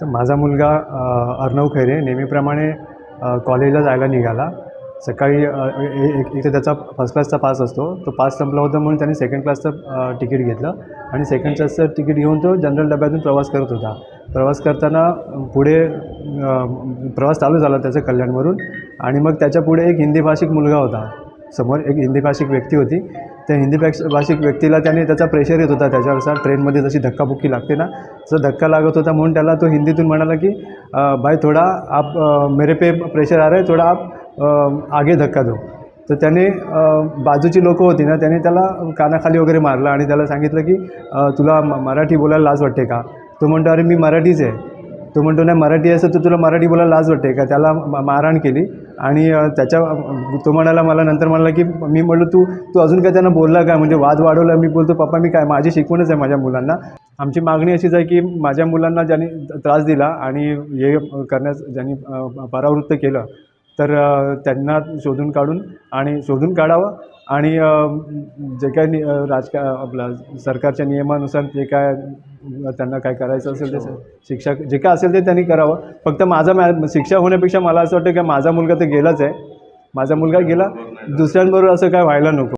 तर माझा मुलगा अर्णव खैरे नेहमीप्रमाणे कॉलेजला जायला निघाला. सकाळी ए- एक इथे त्याचा फर्स्ट क्लासचा पास असतो. तो पास संपला होता म्हणून त्याने सेकंड क्लासचं तिकीट घेतलं. आणि सेकंड क्लासचं तिकीट घेऊन तो जनरल डब्यातून प्रवास करत होता. प्रवास करताना पुढे प्रवास चालू झाला त्याचा कल्याणवरून. आणि मग त्याच्या पुढे एक हिंदी भाषिक मुलगा होता. समोर एक हिंदी भाषिक व्यक्ती होती. त्या हिंदी भाष भाषिक व्यक्तीला त्याने त्याचा प्रेशर येत होता. त्याच्यावरचा ट्रेनमध्ये जशी धक्काबुक्की लागते ना तसा धक्का लागत होता म्हणून त्याला तो हिंदीतून म्हणाला की भाई थोडा आप मेरे पे प्रेशर आ रहा है थोडा आप आगे धक्का दो. तर त्याने बाजूची लोकं होती ना त्याने त्याला कानाखाली वगैरे मारलं आणि त्याला सांगितलं की तुला म- मराठी बोलायला लाज वाटते का? तो म्हणतो अरे मी मराठीच आहे. तो म्हणतो नाही मराठी असं तर तुला मराठी बोलायला लाज वाटते का? त्याला मारहाण केली. आणि त्याच्या तो म्हणाला मला नंतर म्हणाला की मी म्हणलो तू तू अजून काय त्यांना बोलला काय म्हणजे वाद वाढवला मी बोलतो पप्पा मी काय माझी शिकवणच आहे माझ्या मुलांना. आमची मागणी अशीच आहे की माझ्या मुलांना ज्यांनी त्रास दिला आणि हे करण्यास ज्यांनी परावृत्त केलं तर त्यांना शोधून काढून आणि शोधून काढावं. आणि जे काय नि- राजका आपलं सरकारच्या नियमानुसार जे काय त्यांना काय करायचं असेल ते शिक्षा जे काय असेल ते त्यांनी करावं. फक्त माझा मॅ शिक्षा होण्यापेक्षा मला असं वाटतं की माझा मुलगा तर गेलाच आहे. माझा मुलगा गेला दुसऱ्यांबरोबर असं काय व्हायला नको.